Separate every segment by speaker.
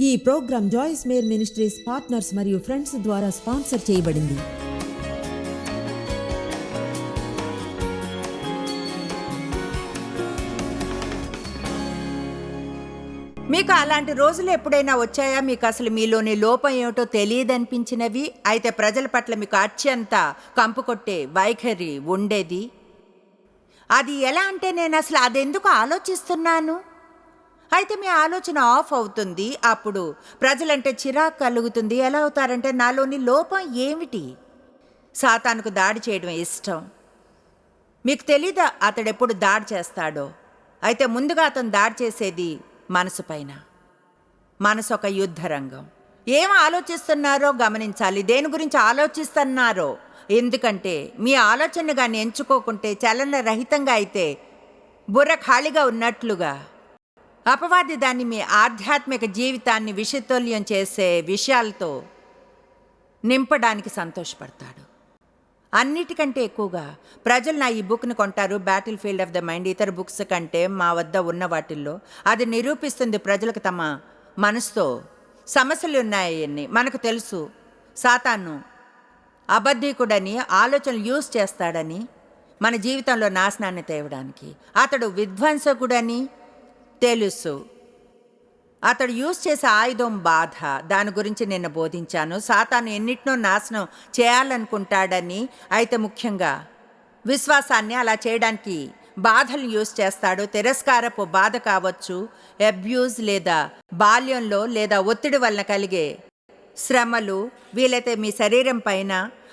Speaker 1: ఈ ప్రోగ్రాం జాయిస్ Meyer ministries partners మరియు friends ద్వారా స్పాన్సర్ చేయబడింది.
Speaker 2: మీకు అలాంటి రోజులు ఎప్పుడైనా వచ్చాయా? మీకు అసలు మీలోని లోపం ఏమిటో తెలియదనిపించినవి? అయితే ప్రజల పట్ల మీకు అత్యంత కంపు కొట్టే వైఖరి ఉండేది. అది ఎలా అంటే నేను అసలు అదెందుకు ఆలోచిస్తున్నాను? అయితే మీ ఆలోచన ఆఫ్ అవుతుంది అప్పుడు. ప్రజలంటే చిరాకు కలుగుతుంది. ఎలా అవుతారంటే నాలోని లోపం ఏమిటి? సాతానుకు దాడి చేయడం ఇష్టం. మీకు తెలీదా అతడెప్పుడు దాడి చేస్తాడో? అయితే ముందుగా అతను దాడి చేసేది మనసు పైన. మనసు ఒక యుద్ధ రంగం ఏం ఆలోచిస్తున్నారో గమనించాలి. దేని గురించి ఆలోచిస్తున్నారో? ఎందుకంటే మీ ఆలోచన కానీ ఎంచుకోకుంటే చలనరహితంగా అయితే బుర్ర ఖాళీగా ఉన్నట్లుగా అపవాది దాన్ని మీ ఆధ్యాత్మిక జీవితాన్ని విషతుల్యం చేసే విషయాలతో నింపడానికి సంతోషపడతాడు. అన్నిటికంటే ఎక్కువగా ప్రజలు నా ఈ బుక్ని కొంటారు battle field of the mind ఇతర బుక్స్ కంటే మా వద్ద ఉన్న వాటిల్లో అది నిరూపిస్తుంది ప్రజలకు తమ మనసుతో సమస్యలు ఉన్నాయని మనకు తెలుసు. సాతాను అబద్ధికుడని ఆలోచనలు యూజ్ చేస్తాడని మన జీవితంలో నాశనాన్ని తేవడానికి. అతడు విధ్వంసకుడని తెలుసు. అతడు యూజ్ చేసే ఆయుధం బాధ. దాని గురించి నిన్న బోధించాను. సాతాను ఎన్నిటినో నాశనం చేయాలనుకుంటాడని. అయితే ముఖ్యంగా విశ్వాసాన్ని అలా చేయడానికి బాధలు యూజ్ చేస్తాడు. తిరస్కారపు బాధ కావచ్చు అబ్యూజ్ లేదా బాల్యంలో లేదా ఒత్తిడి వలన కలిగే శ్రమలు వీలైతే మీ శరీరం పైన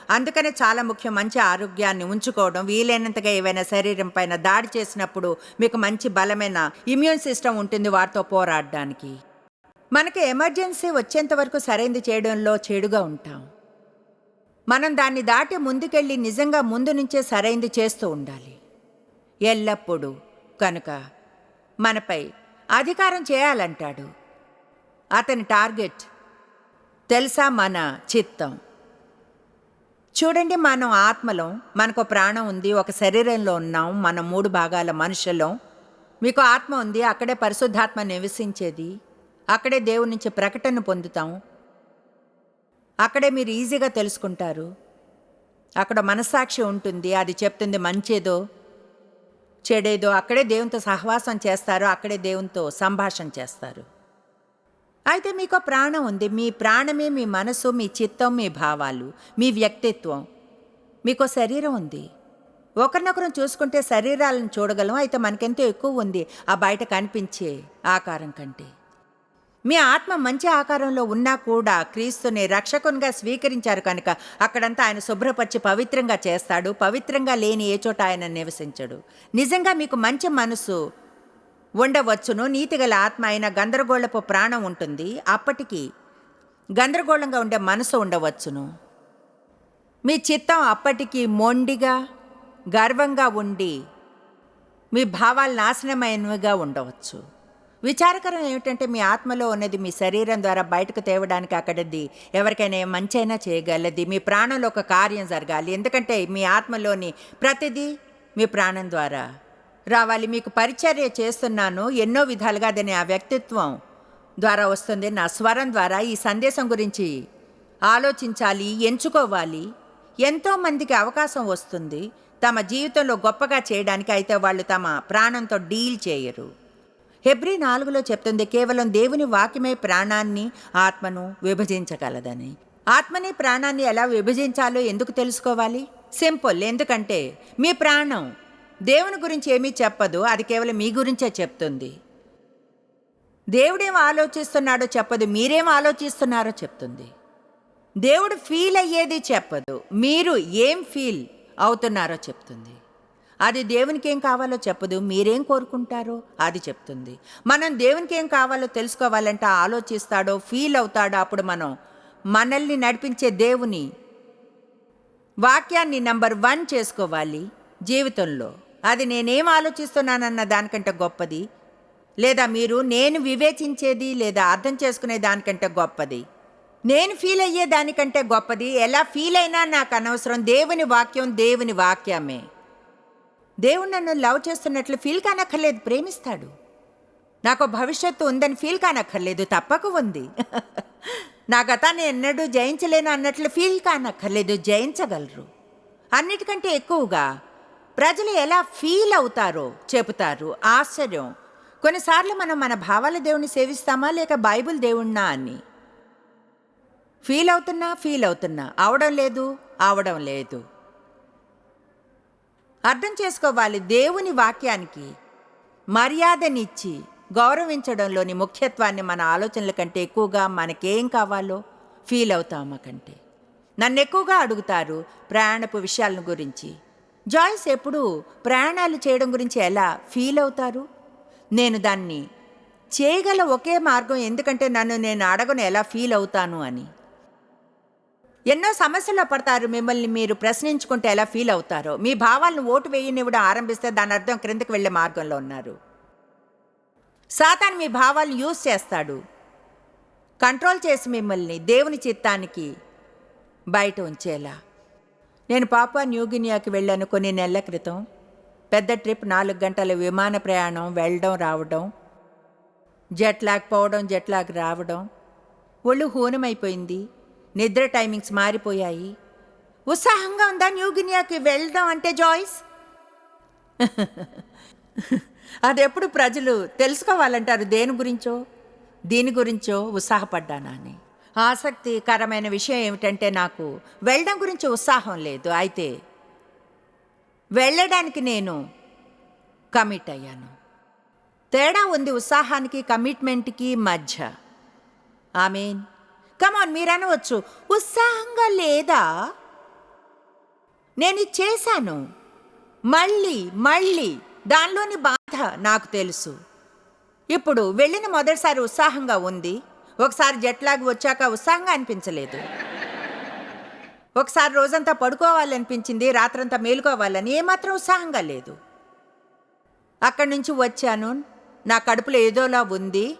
Speaker 2: అందుకనే చాలా ముఖ్యం మంచి ఆరోగ్యాన్ని ఉంచుకోవడం వీలైనంతగా ఏవైనా శరీరం పైన దాడి చేసినప్పుడు మీకు మంచి బలమైన ఇమ్యూన్ సిస్టమ్ ఉంటుంది వాటితో పోరాడడానికి. మనకి ఎమర్జెన్సీ వచ్చేంత వరకు సరైంది చేయడంలో చెడుగా ఉంటాం. మనం దాన్ని దాటి ముందుకెళ్ళి నిజంగా ముందు నుంచే సరైంది చేస్తూ ఉండాలి. ఎల్లప్పుడూ కనుక మనపై అధికారం చేయాలంటాడు. అతని టార్గెట్ తెలుసా? మన చిత్తం. చూడండి మనం ఆత్మలో మనకు ప్రాణం ఉంది ఒక శరీరంలో ఉన్నాం మన మూడు భాగాల మనుషులం మీకు ఆత్మ ఉంది అక్కడే పరిశుద్ధాత్మ నివసించేది అక్కడే దేవుడి నుంచి ప్రకటన పొందుతాం. అక్కడే మీరు ఈజీగా తెలుసుకుంటారు. అక్కడ మనస్సాక్షి ఉంటుంది అది చెప్తుంది మంచేదో చెడేదో అక్కడే దేవునితో సహవాసం చేస్తారు అక్కడే దేవునితో సంభాషణ చేస్తారు. అయితే మీకు ప్రాణం ఉంది. మీ ప్రాణమే మీ మనసు మీ చిత్తం మీ భావాలు మీ వ్యక్తిత్వం. మీకు శరీరం ఉంది. ఒకరినొకరు చూసుకుంటే శరీరాలను చూడగలం. అయితే మనకెంతో ఎక్కువ ఉంది ఆ బయట కనిపించే ఆకారం కంటే. మీ ఆత్మ మంచి ఆకారంలో ఉన్నా కూడా క్రీస్తుని రక్షకునిగా స్వీకరించారు కనుక అక్కడంతా ఆయన శుభ్రపరిచి పవిత్రంగా చేస్తాడు. పవిత్రంగా లేని ఏ చోట ఆయన నివసించడు. నిజంగా మీకు మంచి మనసు ఉండవచ్చును. నీతిగల ఆత్మ అయిన గందరగోళపు ప్రాణం ఉంటుంది. అప్పటికి గందరగోళంగా ఉండే మనసు ఉండవచ్చును. మీ చిత్తం అప్పటికి మొండిగా గర్వంగా ఉండి మీ భావాలు నాశనమైనవిగా ఉండవచ్చు. విచారకరం ఏమిటంటే మీ ఆత్మలో ఉన్నది మీ శరీరం ద్వారా బయటకు తేవడానికి అక్కడది ఎవరికైనా మంచైనా చేయగలది. మీ ప్రాణంలో ఒక కార్యం జరగాలి. ఎందుకంటే మీ ఆత్మలోని ప్రతిదీ మీ ప్రాణం ద్వారా. రావాలి మీకు పరిచర్య చేస్తున్నాను. ఎన్నో విధాలుగా అది ఆ వ్యక్తిత్వం ద్వారా వస్తుంది. నా స్వరం ద్వారా ఈ సందేశం గురించి ఆలోచించాలి ఎంచుకోవాలి. ఎంతోమందికి అవకాశం వస్తుంది. తమ జీవితంలో గొప్పగా చేయడానికి అయితే వాళ్ళు తమ ప్రాణంతో డీల్ చేయరు. హెబ్రి నాలుగులో చెప్తుంది కేవలం దేవుని వాక్యమే ప్రాణాన్ని ఆత్మను విభజించగలదని. ఆత్మని ప్రాణాన్ని ఎలా విభజించాలో ఎందుకు తెలుసుకోవాలి? సింపుల్. ఎందుకంటే మీ ప్రాణం దేవుని గురించి ఏమీ చెప్పదు. అది కేవలం మీ గురించే చెప్తుంది. దేవుడేం ఆలోచిస్తున్నాడో చెప్పదు. మీరేం ఆలోచిస్తున్నారో చెప్తుంది. దేవుడు ఫీల్ అయ్యేది చెప్పదు. మీరు ఏం ఫీల్ అవుతున్నారో చెప్తుంది. అది దేవునికి ఏం కావాలో చెప్పదు. మీరేం కోరుకుంటారో అది చెప్తుంది. మనం దేవునికి ఏం కావాలో తెలుసుకోవాలంటే ఆలోచిస్తాడో ఫీల్ అవుతాడో అప్పుడు మనం మనల్ని నడిపించే దేవుని వాక్యాన్ని నంబర్ వన్ చేసుకోవాలి జీవితంలో. అది నేనేం ఆలోచిస్తున్నానన్న దానికంటే గొప్పది? లేదా మీరు నేను వివేచించేది లేదా అర్థం చేసుకునే దానికంటే గొప్పది? నేను ఫీల్ అయ్యే దానికంటే గొప్పది? ఎలా ఫీల్ అయినా నాకు అనవసరం. దేవుని వాక్యం దేవుని వాక్యమే. దేవుడు నన్ను లవ్ చేస్తున్నట్లు ఫీల్ కానక్కర్లేదు ప్రేమిస్తాడు. నాకు భవిష్యత్తు ఉందని ఫీల్ కానక్కర్లేదు తప్పక ఉంది. నా గతాన్ని ఎన్నడూ జయించలేను అన్నట్లు ఫీల్ కానక్కర్లేదు జయించగలరు. అన్నిటికంటే ఎక్కువగా ప్రజలు ఎలా ఫీల్ అవుతారో చెబుతారు. ఆశ్చర్యం. కొన్నిసార్లు మనం మన భావాల దేవుని సేవిస్తామా లేక బైబిల్ దేవుణ్ణా అని? ఫీల్ అవుతున్నా ఫీల్ అవుతున్నా. అవడం లేదు అవడం లేదు. అర్థం చేసుకోవాలి దేవుని వాక్యానికి మర్యాదనిచ్చి గౌరవించడంలోని ముఖ్యత్వాన్ని మన ఆలోచనల కంటే ఎక్కువగా మనకేం కావాలో ఫీల్ అవుతామా కంటే? నన్ను ఎక్కువగా అడుగుతారు ప్రయాణపు విషయాలను గురించి. జాయిస్ ఎప్పుడు ప్రయాణాలు చేయడం గురించి ఎలా ఫీల్ అవుతారు? నేను దాన్ని చేయగల ఒకే మార్గం ఎందుకంటే నన్ను నేను అడగను ఎలా ఫీల్ అవుతాను అని. ఎన్నో సమస్యల్లో పడతారు మిమ్మల్ని మీరు ప్రశ్నించుకుంటే ఎలా ఫీల్ అవుతారో. మీ భావాలను ఓటు వేయనివ్వడం ఆరంభిస్తే దాని అర్థం క్రిందకి వెళ్ళే మార్గంలో ఉన్నారు. సాతాన్ మీ భావాలను యూజ్ చేస్తాడు. కంట్రోల్ చేసి మిమ్మల్ని దేవుని చిత్తానికి బయట ఉంచేలా. నేను పాపా న్యూగినియాకి వెళ్ళాను కొన్ని నెలల క్రితం. పెద్ద ట్రిప్ నాలుగు గంటల విమాన ప్రయాణం వెళ్ళడం రావడం జెట్ లాగ్ పోవడం జెట్ లాగ్ రావడం. ఒళ్ళు హూనమైపోయింది. నిద్ర టైమింగ్స్ మారిపోయాయి. ఉత్సాహంగా ఉందా న్యూగినియాకి వెళ్ళడం అంటే జాయిస్? అది ఎప్పుడు ప్రజలు తెలుసుకోవాలంటారు దేని గురించో? దీని గురించో ఉత్సాహపడ్డానా అని. ఆసక్తికరమైన విషయం ఏమిటంటే నాకు వెళ్ళడం గురించి ఉత్సాహం లేదు. అయితే వెళ్ళడానికి నేను కమిట్ అయ్యాను. తేడా ఉంది ఉత్సాహానికి కమిట్మెంట్కి మధ్య. ఐ మీన్ కమాన్ మీరు అనవచ్చు ఉత్సాహంగా లేదా? నేను ఇది చేశాను. మళ్ళీ మళ్ళీ దానిలోని బాధ నాకు తెలుసు. ఇప్పుడు వెళ్ళిన మొదటిసారి ఉత్సాహంగా ఉంది. ఒకసారి జట్లాగి వచ్చాక ఉత్సాహంగా అనిపించలేదు. ఒకసారి రోజంతా పడుకోవాలనిపించింది రాత్రంతా మేలుకోవాలని ఏమాత్రం ఉత్సాహంగా లేదు. అక్కడి నుంచి వచ్చాను నా కడుపులో ఏదోలా ఉంది.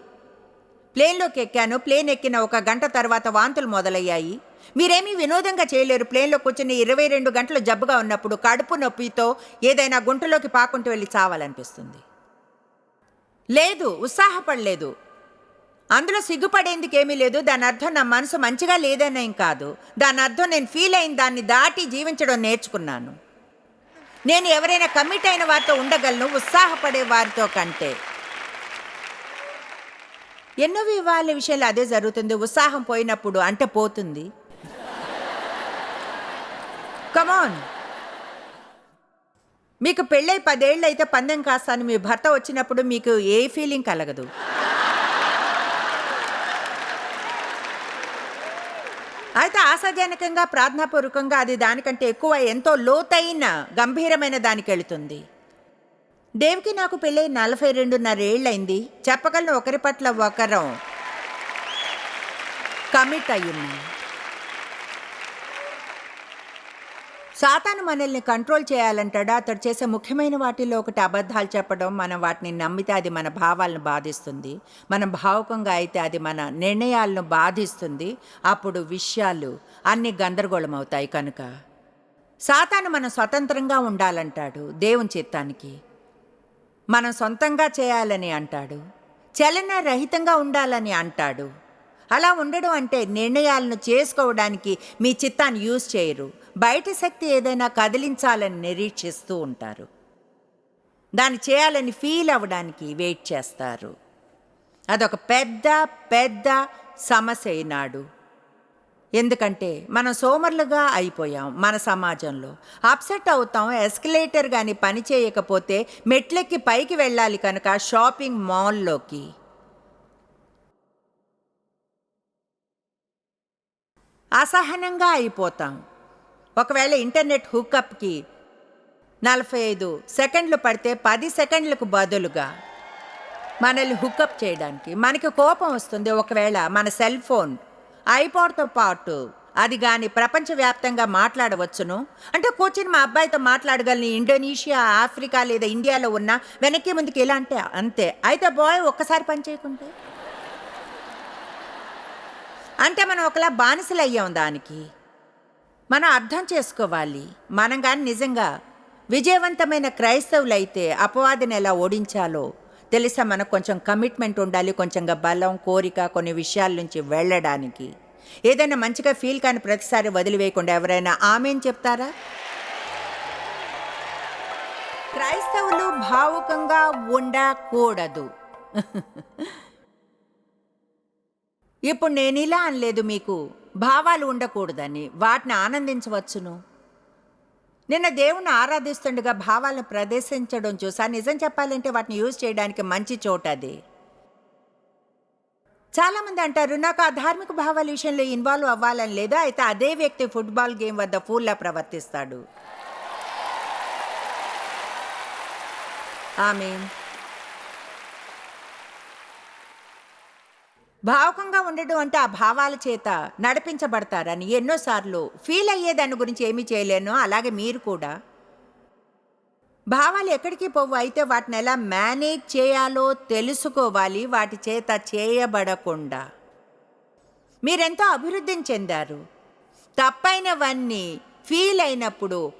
Speaker 2: ప్లేన్లోకి ఎక్కాను ప్లేన్ ఎక్కిన ఒక గంట తర్వాత వాంతులు మొదలయ్యాయి. మీరేమీ వినోదంగా చేయలేరు ప్లేన్లో కూర్చుని ఇరవై రెండు గంటలు జబ్బుగా ఉన్నప్పుడు కడుపు నొప్పితో ఏదైనా గుంటలోకి పాకుంటూ వెళ్ళి చావాలనిపిస్తుంది. లేదు ఉత్సాహపడలేదు. అందులో సిగ్గుపడేందుకు ఏమీ లేదు. దాని అర్థం నా మనసు మంచిగా లేదనేం కాదు. దాని అర్థం నేను ఫీల్ అయిన దాన్ని దాటి జీవించడం నేర్చుకున్నాను. నేను ఎవరైనా కమిట్ అయిన వారితో ఉండగలను ఉత్సాహపడే వారితో కంటే. ఎన్నో వివాహాల విషయంలో అదే జరుగుతుంది. ఉత్సాహం పోయినప్పుడు అంటే పోతుంది. కమాన్ మీకు పెళ్ళై పదేళ్ళు అయితే పందెం కాస్తాను. మీ భర్త వచ్చినప్పుడు మీకు ఏ ఫీలింగ్ కలగదు. అయితే ఆశాజనకంగా ప్రార్థనాపూర్వకంగా అది దానికంటే ఎక్కువ ఎంతో లోతైన గంభీరమైన దానికి వెళుతుంది. దేవికి నాకు పెళ్ళై నలభై రెండున్నర ఏళ్ళైంది చెప్పగలను ఒకరి పట్ల ఒకరం కమిట్ అయ్యున్నాను. సాతాను మనల్ని కంట్రోల్ చేయాలంటాడా? అతడు చేసే ముఖ్యమైన వాటిల్లో ఒకటి అబద్ధాలు చెప్పడం మనం వాటిని నమ్మితే అది మన భావాలను బాధిస్తుంది. మనం భావుకంగా అయితే అది మన నిర్ణయాలను బాధిస్తుంది. అప్పుడు విషయాలు అన్ని గందరగోళం అవుతాయి కనుక. సాతాను మనం స్వతంత్రంగా ఉండాలంటాడు దేవుని చిత్తానికి. మనం సొంతంగా చేయాలని అంటాడు. చలన రహితంగా ఉండాలని అంటాడు. అలా ఉండడం అంటే నిర్ణయాలను చేసుకోవడానికి మీ చిత్తాన్ని యూజ్ చేయరు. బయట శక్తి ఏదైనా కదిలించాలని నిరీక్షిస్తూ ఉంటారు. దాన్ని చేయాలని ఫీల్ అవ్వడానికి వెయిట్ చేస్తారు. అదొక పెద్ద పెద్ద సమస్య ఈనాడు. ఎందుకంటే మనం సోమర్లుగా అయిపోయాం మన సమాజంలో. అప్సెట్ అవుతాం ఎస్కలేటర్ కానీ పని చేయకపోతే మెట్లెక్కి పైకి వెళ్ళాలి కనుక షాపింగ్ మాల్లోకి. అసహనంగా అయిపోతాం. ఒకవేళ ఇంటర్నెట్ హుకప్కి నలభై ఐదు సెకండ్లు పడితే పది సెకండ్లకు బదులుగా మనల్ని హుకప్ చేయడానికి మనకి కోపం వస్తుంది. ఒకవేళ మన సెల్ ఫోన్ ఐపాడ్తో పాటు అది కానీ ప్రపంచవ్యాప్తంగా మాట్లాడవచ్చును. అంటే కూర్చుని మా అబ్బాయితో మాట్లాడగలని. ఇండోనేషియా ఆఫ్రికా లేదా ఇండియాలో ఉన్న వెనక్కి ముందుకి ఇలా అంటే అంతే. అయితే బాయ్ ఒక్కసారి పని చేయకుంటే? అంటే మనం ఒకలా బానిసలయ్యాం దానికి. మనం అర్థం చేసుకోవాలి. మనం కానీ నిజంగా విజయవంతమైన క్రైస్తవులైతే అపవాదిని ఎలా ఓడించాలో తెలుసా మనకు? కొంచెం కమిట్మెంట్ ఉండాలి కొంచెంగా బలం కోరిక కొన్ని విషయాల నుంచి వెళ్ళడానికి. ఏదైనా మంచిగా ఫీల్ కాని ప్రతిసారి వదిలివేయకుండా ఎవరైనా ఆమెన్ చెప్తారా? క్రైస్తవులు భావుకంగా ఉండకూడదు. ఇప్పుడు నేను ఇలా అనలేదు మీకు. భావాలు ఉండకూడదని. వాటిని ఆనందించవచ్చును. నిన్న దేవుణ్ణి ఆరాధిస్తుండగా భావాలను ప్రదర్శించడం చూసా. నిజం చెప్పాలంటే వాటిని యూజ్ చేయడానికి మంచి చోట అది. చాలామంది అంటారు నాకు ఆ ధార్మిక భావాల విషయంలో ఇన్వాల్వ్ అవ్వాలని లేదా. అయితే అదే వ్యక్తి ఫుట్బాల్ గేమ్ వద్ద ఫూల్లా ప్రవర్తిస్తాడు. ఆమె భావకంగా ఉండడం అంటే ఆ భావాల చేత నడిపించబడతారని ఎన్నోసార్లు ఫీల్ అయ్యే దాని గురించి ఏమీ చేయలేను అలాగే మీరు కూడా. భావాలు ఎక్కడికి పోవు అయితే వాటిని ఎలా మేనేజ్ చేయాలో తెలుసుకోవాలి వాటి చేత చేయబడకుండా. మీరెంతో అభివృద్ధిని చెందారు. తప్పైనవన్నీ ఫీల్ అయినప్పుడు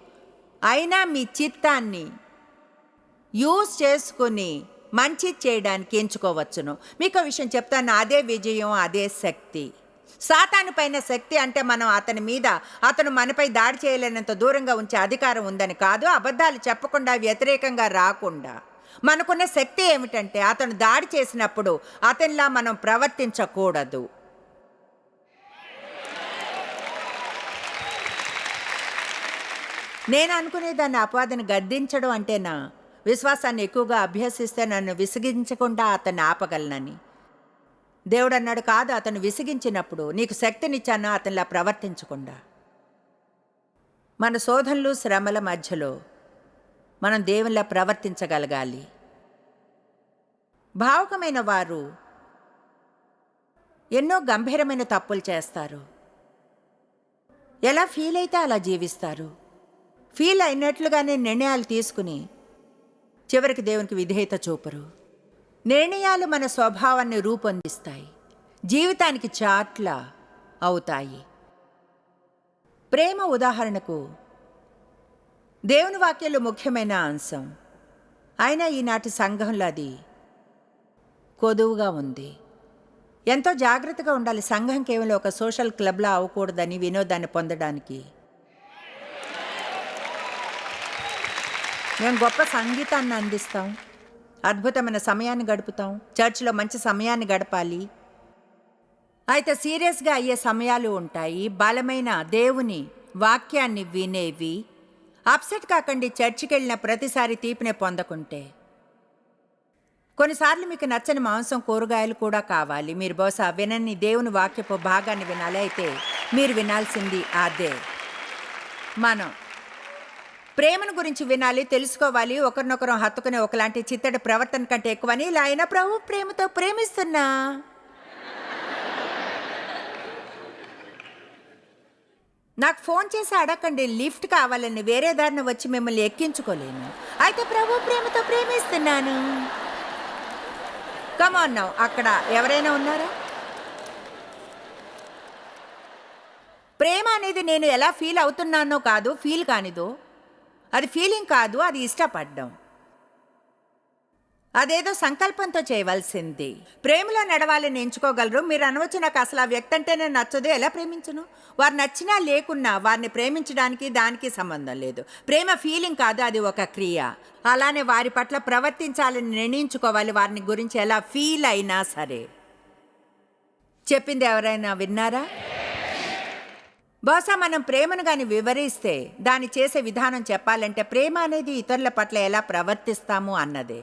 Speaker 2: అయినా మీ చిత్తాన్ని యూజ్ చేసుకుని మంచి చేయడానికి ఎంచుకోవచ్చును. మీకు విషయం చెప్తాను అదే విజయం అదే శక్తి. సాతాను పైన శక్తి అంటే మనం అతని మీద అతను మనపై దాడి చేయలేనంత దూరంగా ఉంచే అధికారం ఉందని కాదు అబద్ధాలు చెప్పకుండా వ్యతిరేకంగా రాకుండా. మనకున్న శక్తి ఏమిటంటే అతను దాడి చేసినప్పుడు అతనిలా మనం ప్రవర్తించకూడదు. నేను అనుకునే దాన్ని అపవాదిని గద్దించడం అంటేనా? విశ్వాసాన్ని ఎక్కువగా అభ్యసిస్తే నన్ను విసిగించకుండా అతన్ని ఆపగలనని. దేవుడు అన్నాడు కాదు అతను విసిగించినప్పుడు నీకు శక్తినిచ్చాను అతనిలా ప్రవర్తించకుండా. మన శోధనలు శ్రమల మధ్యలో మనం దేవునిలా ప్రవర్తించగలగాలి. భావకమైన వారు ఎన్నో గంభీరమైన తప్పులు చేస్తారు. ఎలా ఫీల్ అయితే అలా జీవిస్తారు? ఫీల్ అయినట్లుగానే నిర్ణయాలు తీసుకుని చివరికి దేవునికి విధేయత చూపరు. నిర్ణయాలు మన స్వభావాన్ని రూపొందిస్తాయి. జీవితానికి చాట్ల అవుతాయి. ప్రేమ ఉదాహరణకు దేవుని వాక్యంలో ముఖ్యమైన అంశం. అయినా ఈనాటి సంఘంలో అది కొదువుగా ఉంది. ఎంతో జాగ్రత్తగా ఉండాలి. సంఘం కేవలం ఒక సోషల్ క్లబ్లా అవ్వకూడదని వినోదాన్ని పొందడానికి. మేము గొప్ప సంగీతాన్ని అందిస్తాం. అద్భుతమైన సమయాన్ని గడుపుతాం. చర్చిలో మంచి సమయాన్ని గడపాలి. అయితే సీరియస్గా అయ్యే సమయాలు ఉంటాయి. బలమైన దేవుని వాక్యాన్ని వినేవి. అప్సెట్ కాకండి చర్చికి వెళ్ళిన ప్రతిసారి తీపినే పొందకుంటే. కొన్నిసార్లు మీకు నచ్చని మాంసం కూరగాయలు కూడా కావాలి. మీరు బహుశా వినని దేవుని వాక్యపు భాగాన్ని వినాలి. అయితే మీరు వినాల్సింది అదే. మనం ప్రేమను గురించి వినాలి తెలుసుకోవాలి ఒకరినొకరు హత్తుకునే ఒకలాంటి చిత్తడి ప్రవర్తన కంటే ఎక్కువని ఇలా అయినా ప్రభు ప్రేమతో ప్రేమిస్తున్నా. నాకు ఫోన్ చేసి అడగండి లిఫ్ట్ కావాలని వేరే దారిని వచ్చి మిమ్మల్ని ఎక్కించుకోలేను. అయితే ప్రభు ప్రేమతో ప్రేమిస్తున్నాను. కమాన్ అక్కడ ఎవరైనా ఉన్నారా? ప్రేమ అనేది నేను ఎలా ఫీల్ అవుతున్నానో కాదు ఫీల్ కానిదో అది ఫీలింగ్ కాదు అది ఇష్టపడ్డం. అదేదో సంకల్పంతో చేయవలసింది. ప్రేమలో నడవాలని ఎంచుకోగలరు. మీరు అనవచ్చు నాకు అసలు ఆ వ్యక్తి అంటేనే నచ్చదు. ఎలా ప్రేమించను? వారు నచ్చినా లేకున్నా వారిని ప్రేమించడానికి దానికి సంబంధం లేదు. ప్రేమ ఫీలింగ్ కాదు అది ఒక క్రియ. అలానే వారి పట్ల ప్రవర్తించాలని నిర్ణయించుకోవాలి. వారిని గురించి ఎలా ఫీల్ అయినా సరే. చెప్పింది ఎవరైనా విన్నారా? బహుశా మనం ప్రేమను కానీ వివరిస్తే దాన్ని చేసే విధానం చెప్పాలంటే ప్రేమ అనేది ఇతరుల పట్ల ఎలా ప్రవర్తిస్తాము అన్నదే.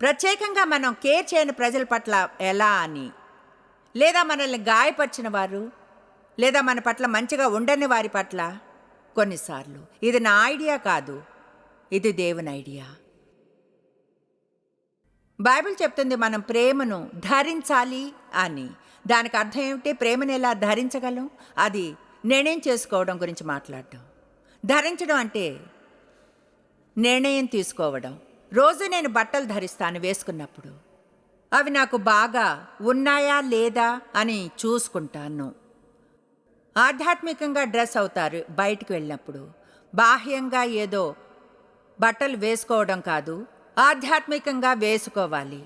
Speaker 2: ప్రత్యేకంగా మనం కేర్ చేయని ప్రజల పట్ల ఎలా అని? లేదా మనల్ని గాయపరిచిన వారు? లేదా మన పట్ల మంచిగా ఉండని వారి పట్ల? కొన్నిసార్లు. ఇది నా ఐడియా కాదు. ఇది దేవుని ఐడియా. బైబిల్ చెప్తుంది మనం ప్రేమను ధరించాలి అని. దానికి అర్థం ఏమిటి? ప్రేమను ఎలా ధరించగలం? అది నిర్ణయం చేసుకోవడం గురించి మాట్లాడటం. ధరించడం అంటే నిర్ణయం తీసుకోవడం. రోజు నేను బట్టలు ధరిస్తాను వేసుకున్నప్పుడు. అవి నాకు బాగా ఉన్నాయా లేదా అని చూసుకుంటాను. ఆధ్యాత్మికంగా డ్రెస్ అవుతారు బయటికి వెళ్ళినప్పుడు. బాహ్యంగా ఏదో బట్టలు వేసుకోవడం కాదు ఆధ్యాత్మికంగా వేసుకోవాలి.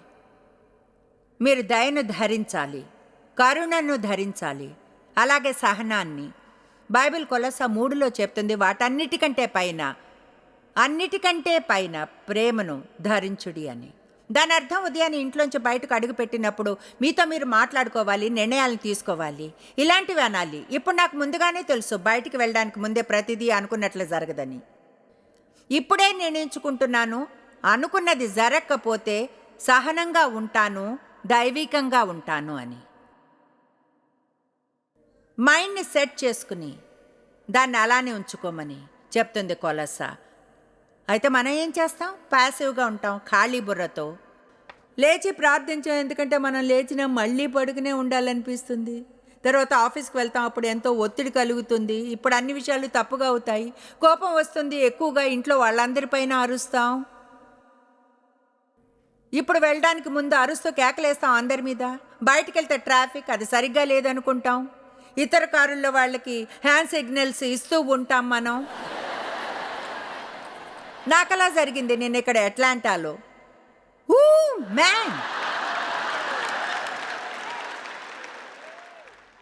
Speaker 2: మీరు దయను ధరించాలి. కరుణను ధరించాలి. అలాగే సహనాన్ని. బైబిల్ కొలస మూడులో చెప్తుంది వాటన్నిటికంటే పైన అన్నిటికంటే పైన ప్రేమను ధరించుడి అని. దాని అర్థం ఉదయాన్నే ఇంట్లోంచి బయటకు అడుగుపెట్టినప్పుడు మీతో మీరు మాట్లాడుకోవాలి నిర్ణయాలను తీసుకోవాలి. ఇలాంటివి అనాలి. ఇప్పుడు నాకు ముందుగానే తెలుసు బయటికి వెళ్ళడానికి ముందే ప్రతిదీ అనుకున్నట్లు జరగదని. ఇప్పుడే నిర్ణయించుకుంటున్నాను అనుకున్నది జరగకపోతే సహనంగా ఉంటాను దైవికంగా ఉంటాను అని. మైండ్ని సెట్ చేసుకుని దాన్ని అలానే ఉంచుకోమని చెప్తుంది కొలస. అయితే మనం ఏం చేస్తాం? ప్యాసివ్గా ఉంటాం ఖాళీ బుర్రతో. లేచి ప్రార్థించాం ఎందుకంటే మనం లేచినా మళ్ళీ పడుకునే ఉండాలనిపిస్తుంది. తర్వాత ఆఫీస్కి వెళ్తాం అప్పుడు ఎంతో ఒత్తిడి కలుగుతుంది. ఇప్పుడు అన్ని విషయాలు తప్పుగా అవుతాయి. కోపం వస్తుంది ఎక్కువగా ఇంట్లో వాళ్ళందరిపైన అరుస్తాం. ఇప్పుడు వెళ్ళడానికి ముందు అరుస్తూ కేకలేస్తాం అందరి మీద. బయటికి వెళ్తే ట్రాఫిక్ అది సరిగ్గా లేదనుకుంటాం. ఇతర కారుల్లో వాళ్ళకి హ్యాండ్ సిగ్నల్స్ ఇస్తూ ఉంటాం మనం. నాకలా జరిగింది నేను ఇక్కడ అట్లాంటాలో. ఊ మ్యాన్!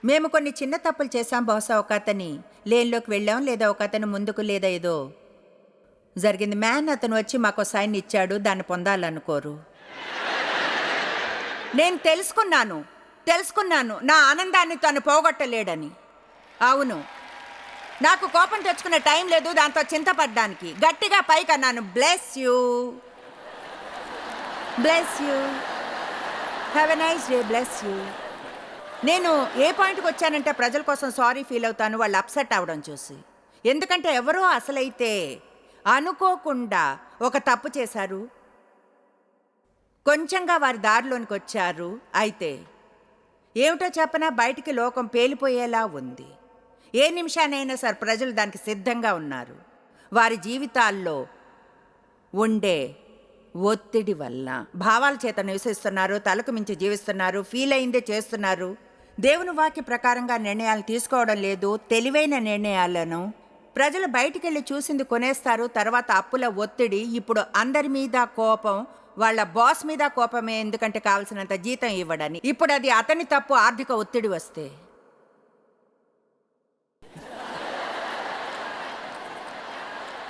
Speaker 2: మేము కొన్ని చిన్న తప్పులు చేశాం బహుశా ఒక అతని లేన్లోకి వెళ్ళాం లేదా ఒక అతను ముందుకు లేదా ఏదో. జరిగింది మ్యాన్ అతను వచ్చి మాకు సైన్ ఇచ్చాడు దాన్ని పొందాలనుకోరు. నేను తెలుసుకున్నాను. తెలుసుకున్నాను. నా ఆనందాన్ని తను పోగొట్టలేడని. అవును. నాకు కోపం తెచ్చుకునే టైం లేదు దాంతో చింతపడ్డానికి. గట్టిగా పైకి అన్నాను bless you bless you have a nice day bless you నేను ఏ పాయింట్కి వచ్చానంటే ప్రజల కోసం సారీ ఫీల్ అవుతాను వాళ్ళు అప్సెట్ అవడం చూసి. ఎందుకంటే ఎవరో అసలైతే అనుకోకుండా ఒక తప్పు చేశారు కొంచెంగా వారి దారిలోనికి వచ్చారు అయితే ఏమిటో చెప్పనా? బయటికి లోకం పేలిపోయేలా ఉంది. ఏ నిమిషానైనా సరే ప్రజలు దానికి సిద్ధంగా ఉన్నారు. వారి జీవితాల్లో ఉండే ఒత్తిడి వల్ల భావాల చేత నివసిస్తున్నారు తలకు మించి జీవిస్తున్నారు ఫీల్ అయిందే చేస్తున్నారు. దేవుని వాక్య ప్రకారంగా నిర్ణయాలు తీసుకోవడం లేదు. తెలివైన నిర్ణయాలను ప్రజలు బయటికెళ్ళి చూసింది కొనేస్తారు. తర్వాత అప్పుల ఒత్తిడి ఇప్పుడు అందరి మీద కోపం వాళ్ళ బాస్ మీద కోపమే ఎందుకంటే కావలసినంత జీతం ఇవ్వడని. ఇప్పుడు అది అతని తప్పు ఆర్థిక ఒత్తిడి వస్తే.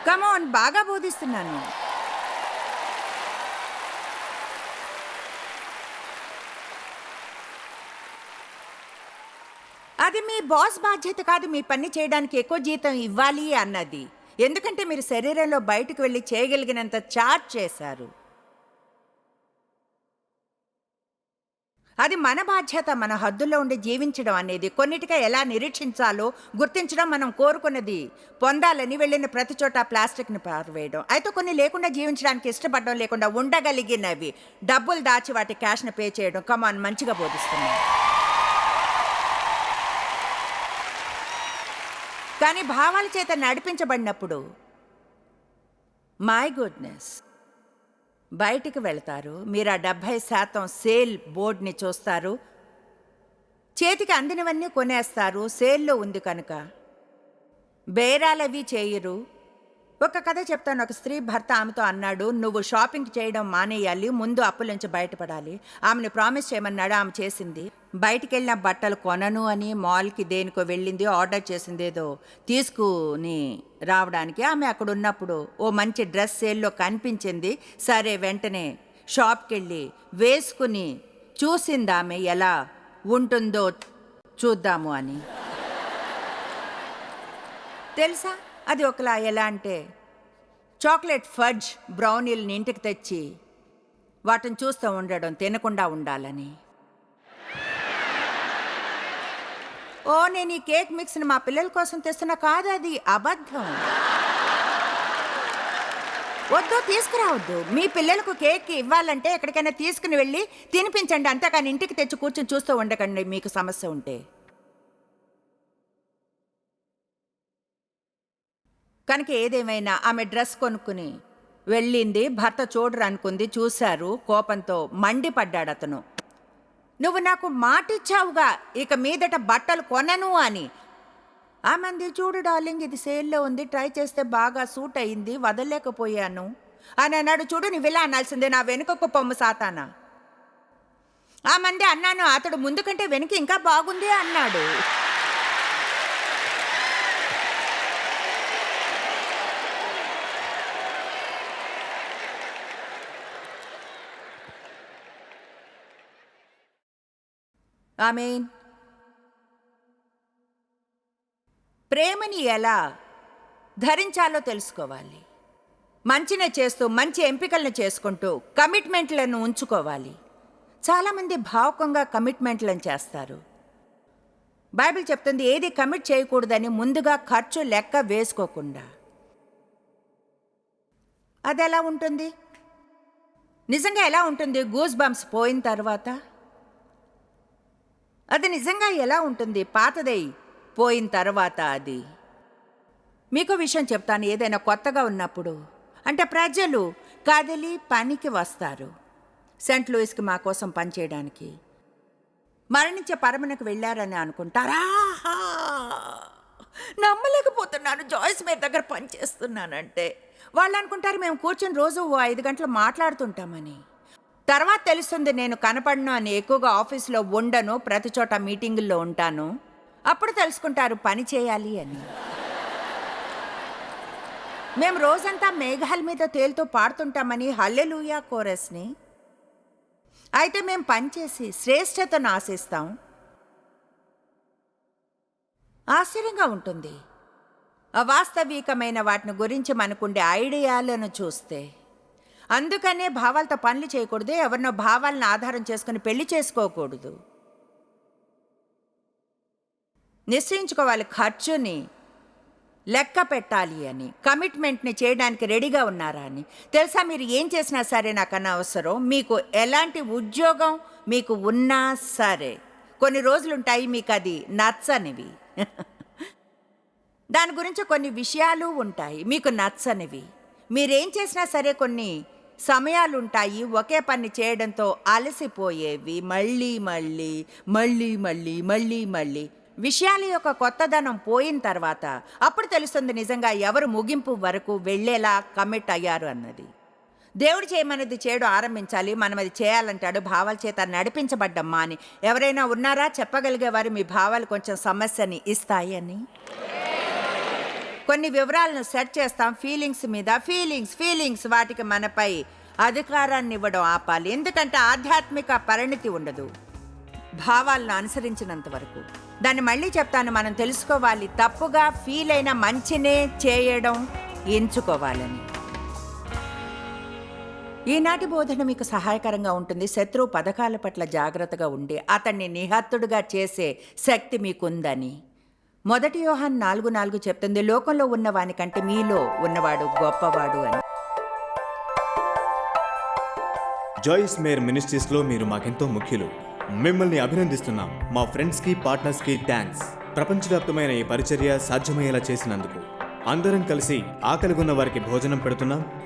Speaker 2: కమోన్ బాగా బోధిస్తున్నాను. అది మీ బాస్ బాధ్యత కాదు మీ పని చేయడానికి ఎక్కువ జీతం ఇవ్వాలి అన్నది. ఎందుకంటే మీరు శరీరంలో బయటకు వెళ్ళి చేయగలిగినంత చార్జ్ చేశారు. అది మన బాధ్యత మన హద్దుల్లో ఉండి జీవించడం అనేది. కొన్నిటిగా ఎలా నిరీక్షించాలో గుర్తించడం మనం కోరుకున్నది పొందాలని వెళ్ళిన ప్రతి చోట ప్లాస్టిక్ని పారవేయడం. అయితే కొన్ని లేకుండా జీవించడానికి ఇష్టపడడం లేకుండా ఉండగలిగినవి డబ్బులు దాచి వాటి క్యాష్ని పే చేయడం. కమాన్ మంచిగా బోధిస్తున్నాం కానీ భావాల చేత నడిపించబడినప్పుడు మై గుడ్నెస్ బయటికి వెళ్తారు. మీరు ఆ డెబ్భై శాతం సేల్ బోర్డ్ని చూస్తారు. చేతికి అందినవన్నీ కొనేస్తారు. సేల్లో ఉంది కనుక. బేరాలవి చేయరు. ఒక కథ చెప్తాను. ఒక స్త్రీ భర్త ఆమెతో అన్నాడు నువ్వు షాపింగ్ చేయడం మానేయాలి. ముందు అప్పుల నుంచి బయటపడాలి. ఆమెను ప్రామిస్ చేయమన్నాడు. ఆమె చేసింది. బయటికి వెళ్ళిన బట్టలు కొనను అని మాల్కి దేనికో వెళ్ళింది ఆర్డర్ చేసిందేదో తీసుకుని రావడానికి ఆమె అక్కడ ఉన్నప్పుడు ఓ మంచి డ్రెస్ సేల్లో కనిపించింది. సరే వెంటనే షాప్కి వెళ్ళి వేసుకుని చూసింది ఆమె ఎలా ఉంటుందో చూద్దాము అని. తెలుసా? అది ఒకలా ఎలా అంటే చాక్లెట్ ఫడ్జ్ బ్రౌనీల్ని ఇంటికి తెచ్చి వాటిని చూస్తూ ఉండడం తినకుండా ఉండాలని. ఓ నేను ఈ కేక్ మిక్స్ని మా పిల్లల కోసం తెస్తున్నా కాదు అది. అబద్ధం. వద్దు తీసుకురావద్దు. మీ పిల్లలకు కేక్ ఇవ్వాలంటే ఎక్కడికైనా తీసుకుని వెళ్ళి తినిపించండి. అంతేకాని ఇంటికి తెచ్చి కూర్చొని చూస్తూ ఉండకండి మీకు సమస్య ఉంటే. కనుక ఏదేమైనా ఆమె డ్రెస్ కొనుక్కుని వెళ్ళింది భర్త చూడరు అనుకుంది చూశారు కోపంతో మండిపడ్డాడు అతను. నువ్వు నాకు మాటిచ్చావుగా ఇక మీదట బట్టలు కొనను అని. ఆ మంది చూడు డార్లింగ్ ఇది సేల్లో ఉంది ట్రై చేస్తే బాగా సూట్ అయింది వదలలేకపోయాను. అని అన్నాడు చూడు నువ్వు ఇలా అనాల్సిందే నా వెనుకకు పొమ్ము సాతానా. ఆ మంది అన్నాను అతడు ముందు కంటే వెనుక ఇంకా బాగుంది అన్నాడు. ఆమెన్. ప్రేమని ఎలా ధరించాలో తెలుసుకోవాలి. మంచినే చేస్తూ మంచి ఎంపికలను చేసుకుంటూ కమిట్మెంట్లను ఉంచుకోవాలి. చాలామంది భావకంగా కమిట్మెంట్లను చేస్తారు. బైబిల్ చెప్తుంది ఏది కమిట్ చేయకూడదని ముందుగా ఖర్చు లెక్క వేసుకోకుండా. అది ఎలా ఉంటుంది? నిజంగా ఎలా ఉంటుంది? గూస్ బంప్స్ పోయిన తర్వాత? అది నిజంగా ఎలా ఉంటుంది? పాతదై. పోయిన తర్వాత అది. మీకు విషయం చెప్తాను ఏదైనా కొత్తగా ఉన్నప్పుడు. అంటే ప్రజలు కదిలి పనికి వస్తారు. సెంట్ లూయిస్కి మా కోసం పనిచేయడానికి మరణించే పరమనకు వెళ్ళారని అనుకుంటారా. నమ్మలేకపోతున్నాను. జాయిస్ మీ దగ్గర పనిచేస్తున్నానంటే వాళ్ళు అనుకుంటారు మేము కూర్చొని రోజు ఓ ఐదు గంటలు మాట్లాడుతుంటామని. తర్వాత తెలుస్తుంది నేను కనపడను అని ఎక్కువగా ఆఫీస్లో ఉండను ప్రతి చోట మీటింగుల్లో ఉంటాను. అప్పుడు తెలుసుకుంటారు పని చేయాలి అని. మేము రోజంతా మేఘాల మీద తేలుతూ పాడుతుంటామని హల్లెలూయా కోరస్ని. అయితే మేము పనిచేసి శ్రేష్టతను ఆశిస్తాం. ఆశ్చర్యంగా ఉంటుంది. అవాస్తవికమైన వాటిని గురించి మనకుండే ఐడియాలను చూస్తే. అందుకనే భావాలతో పనులు చేయకూడదు ఎవరినో భావాలను ఆధారం చేసుకుని పెళ్ళి చేసుకోకూడదు. నిశ్చయించుకోవాలి ఖర్చుని లెక్క పెట్టాలి అని కమిట్మెంట్ని చేయడానికి రెడీగా ఉన్నారా అని. తెలుసా మీరు ఏం చేసినా సరే నాకు అనవసరం మీకు ఎలాంటి ఉద్యోగం మీకు ఉన్నా సరే. కొన్ని రోజులుంటాయి మీకు అది నచ్చనివి. దాని గురించి కొన్ని విషయాలు ఉంటాయి మీకు నచ్చనివి. మీరేం చేసినా సరే కొన్ని సమయాలుంటాయి. ఒకే పని చేయడంతో అలసిపోయేవి. మళ్ళీ మళ్ళీ మళ్ళీ మళ్ళీ మళ్ళీ మళ్ళీ. విషయాల యొక్క కొత్తదనం పోయిన తర్వాత అప్పుడు తెలుస్తుంది నిజంగా ఎవరు ముగింపు వరకు వెళ్ళేలా కమిట్ అయ్యారు అన్నది. దేవుడు చేయమన్నది చేయడం ఆరంభించాలి. మనం అది చేయాలంటాడు. భావాల చేత నడిపించబడ్డమ్మా అని. ఎవరైనా ఉన్నారా? చెప్పగలిగే వారు మీ భావాలు కొంచెం సమస్యని ఇస్తాయి అని కొన్ని వివరాలను సెట్ చేస్తాం. ఫీలింగ్స్ మీద ఫీలింగ్స్ ఫీలింగ్స్ వాటికి మనపై అధికారాన్ని ఇవ్వడం ఆపాలి. ఎందుకంటే ఆధ్యాత్మిక పరిణితి ఉండదు. భావాలను అనుసరించినంత వరకు. దాన్ని మళ్ళీ చెప్తాను. మనం తెలుసుకోవాలి. తప్పుగా ఫీల్ అయిన మంచినే చేయడం ఎంచుకోవాలని. ఈనాటి బోధన మీకు సహాయకరంగా ఉంటుంది. శత్రువు పథకాల పట్ల జాగ్రత్తగా ఉండి అతన్ని నిహత్తుడుగా చేసే శక్తి మీకుందని. మొదటి యోహాన్ నాలుగు నాలుగు చెప్తుంది లోకంలో ఉన్నవానికంటే మీలో ఉన్నవాడు గొప్పవాడు అని.
Speaker 3: జాయిస్ మేర్ మినిస్ట్రీస్లో మీరు మాకెంతో ముఖ్యులు. మిమ్మల్ని అభినందిస్తున్నాం. మా ఫ్రెండ్స్కి పార్ట్నర్స్కి థ్యాంక్స్. ప్రపంచవ్యాప్తమైన ఈ పరిచర్య సాధ్యమయ్యేలా చేసినందుకు. అందరం కలిసి ఆకలిగొన్న వారికి భోజనం పెడుతున్నాం.